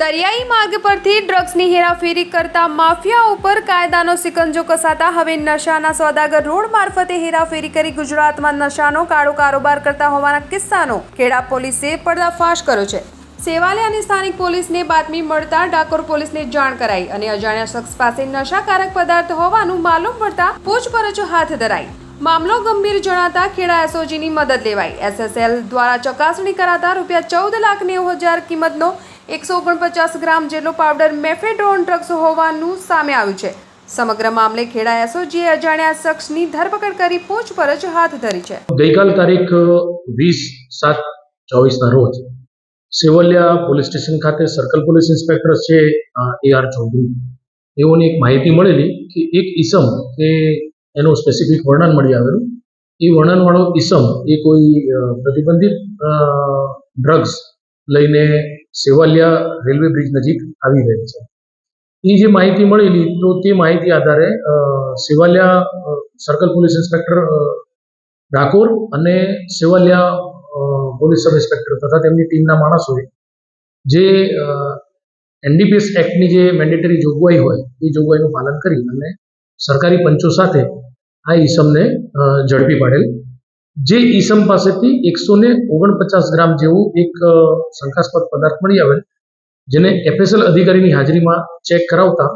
દરિયાઈ માર્ગ પરથી ડ્રગ્સની હેરાફેરી કરતા માફિયા ઉપર કાયદાનો સિકંજો કસાતા હવે નશાના સોદાગર રોડ મારફતે હેરાફેરી કરી ગુજરાતમાં નશાનો કાળો કારોબાર કરતા હોવાના કિસ્સાનો ખેડા પોલીસે પડદાફાશ કર્યો છે. સેવાલે અને સ્થાનિક પોલીસને બાતમી મળતા ડાકોર પોલીસને જાણ કરાઈ અને અજાણ્યા શખ્સ પાસે નશાકારક પદાર્થ હોવાનું માલુમ પડતા પૂછપરછ હાથ ધરાઈ. મામલો ગંભીર જણાતા ખેડા એસઓજીની મદદ લેવાઈ. એસએસએલ દ્વારા ચકાસણી કરાતા રૂપિયા ચૌદ લાખ નેવું હજાર કિંમતનો એકસો ઓગણપચાસ ગ્રામ જેટલો પાવડર મેફેડ્રોન ડ્રગ્સ હોવાનું સામે આવ્યું છે. સમગ્ર મામલે ખેડા એસઓજીએ અજાણ્યા શખ્સની ધરપકડ કરી પૂછપરછ હાથ ધરી છે. ગઈકાલ તારીખ વીસ સાત ચોવીસના રોજ સેવલિયા પોલીસ સ્ટેશન ખાતે સર્કલ પોલીસ ઇન્સ્પેક્ટર છે એ આર ચૌધરી. એઓની એક માહિતી મળેલી કે એક ઈસમ કે એનું સ્પેસિફિક વર્ણન મળી આવેલું. એ વર્ણનવાળો ઈસમ એ કોઈ પ્રતિબંધિત ડ્રગ્સ લઈને સેવાલિયા રેલવે બ્રિજ નજીક આવી રહેલ છે. એ જે માહિતી મળેલી, તો તે માહિતી આધારે Sevaliya circle police inspector Dakor અને સેવાલિયા પોલીસ સબ ઇન્સ્પેક્ટર તથા તેમની ટીમના માણસોએ જે એનડીપીએસ એક્ટની જે મેન્ડેટરી જોગવાઈ હોય, એ જોગવાઈનું પાલન કરી અને સરકારી પંચો સાથે આ ઈસમને ઝડપી પાડેલ જે ઈસમ પાસેથી એકસો ને ઓગણપચાસ ગ્રામ જેવું એક શંકાસ્પદ પદાર્થ મળી આવેલ, જેને એફએસએલ અધિકારીની હાજરીમાં ચેક કરાવતા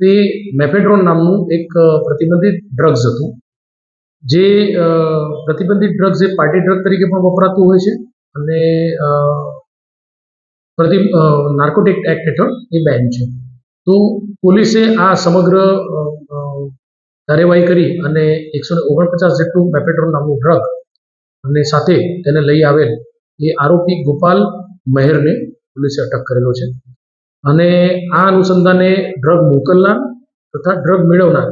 તે મેફેડ્રોન નામનું એક પ્રતિબંધિત ડ્રગ્સ હતું. જે પ્રતિબંધિત ડ્રગ્સ એ પાર્ટી ડ્રગ તરીકે પણ વપરાતું હોય છે અને પ્રતિ નાર્કોટિક એક્ટ હેઠળ એ બેન છે. તો પોલીસે આ સમગ્ર કાર્યવાહી કરી અને એકસો ઓગણપચાસ જેટલું મેફેડ્રોન નામનું ડ્રગ અને સાથે તેને લઈ આવેલ એ આરોપી ગોપાલ મહેરને પોલીસે અટક કરેલો છે. અને આ અનુસંધાને ડ્રગ મોકલનાર તથા ડ્રગ મેળવનાર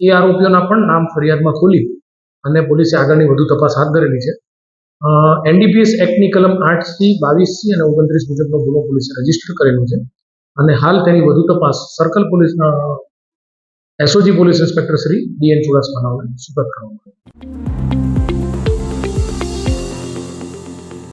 એ આરોપીઓના પણ નામ ફરિયાદમાં ખોલી અને પોલીસે આગળની વધુ તપાસ હાથ ધરેલી છે. એનડીપીએસ એક્ટની કલમ આઠ સી બાવીસ સી અને ઓગણત્રીસ મુજબનો ગુનો પોલીસે રજિસ્ટર કરેલો છે. અને હાલ તેની વધુ તપાસ સર્કલ પોલીસના SOG police inspector Shri DN ચુડાસમાના સુપરત કરવામાં આવી.